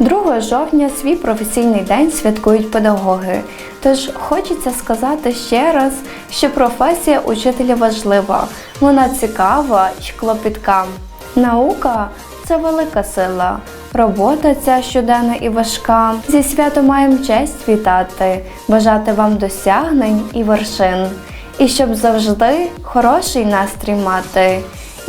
2 жовтня свій професійний день святкують педагоги. Тож хочеться сказати ще раз, що професія учителя важлива, вона цікава і клопітка. Наука це велика сила. Робота ця щоденна і важка. Зі свято маємо честь вітати, бажати вам досягнень і вершин. І щоб завжди хороший настрій мати,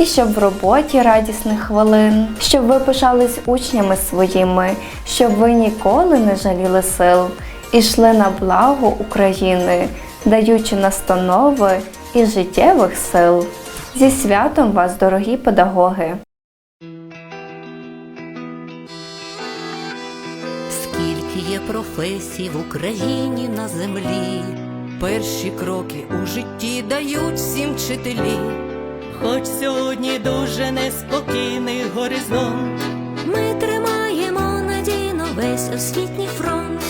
і щоб в роботі радісних хвилин, щоб ви пишались учнями своїми, щоб ви ніколи не жаліли сил і йшли на благо України, даючи настанови і життєвих сил. Зі святом вас, дорогі педагоги! Скільки є професій в Україні на землі, Перші кроки у житті дають всім вчителі. Хоч сьогодні дуже неспокійний горизонт, ми тримаємо надійно весь освітній фронт.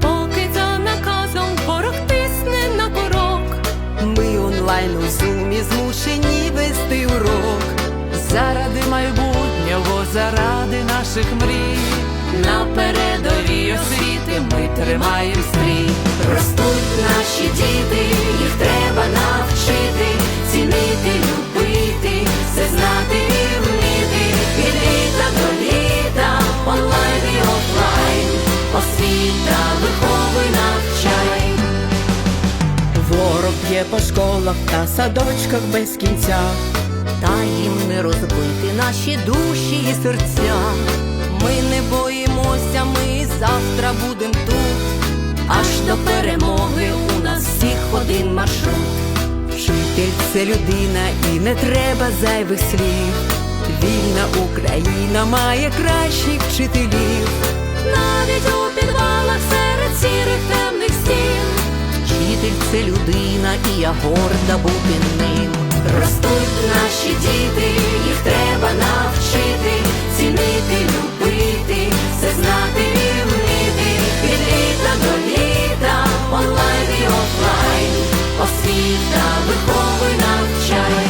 поки за наказом ворог тисне на порог. Ми онлайн у зумі змушені вести урок. Заради майбутнього, заради наших мрій. На передовій освіти ми тримаємо стрій. Ворог по школах та садочках без кінця. Та їм не розбити наші душі і серця. Ми не боїмося, ми завтра будем тут. Аж до перемоги у нас всіх один маршрут. Вчитель це людина і не треба зайвих слів. Вільна Україна має кращих вчителів. Навіть у підвалах Вчитель це людина, і я горда бути ним. Ростуть наші діти, їх треба навчити, цінити, любити, все знати і вміти. Від літа до літа, онлайн і офлайн, освіта, виховуй, навчай.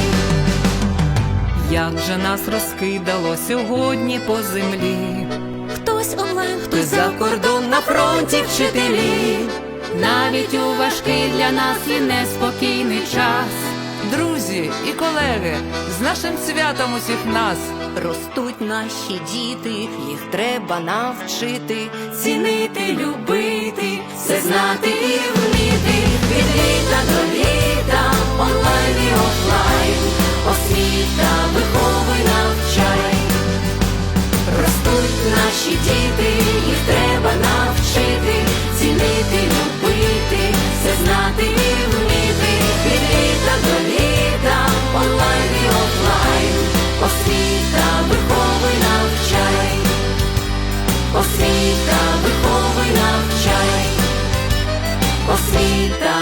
Як же нас розкидало сьогодні по землі, Хтось онлайн, хтось за кордон на фронті вчителі. Навіть у важкий для нас і неспокійний час. Друзі і колеги, з нашим святом усіх нас. Ростуть наші діти, їх треба навчити, Цінити, любити, все знати і вміти, від літа до літа, онлайн і офлайн, освіта, Освіта,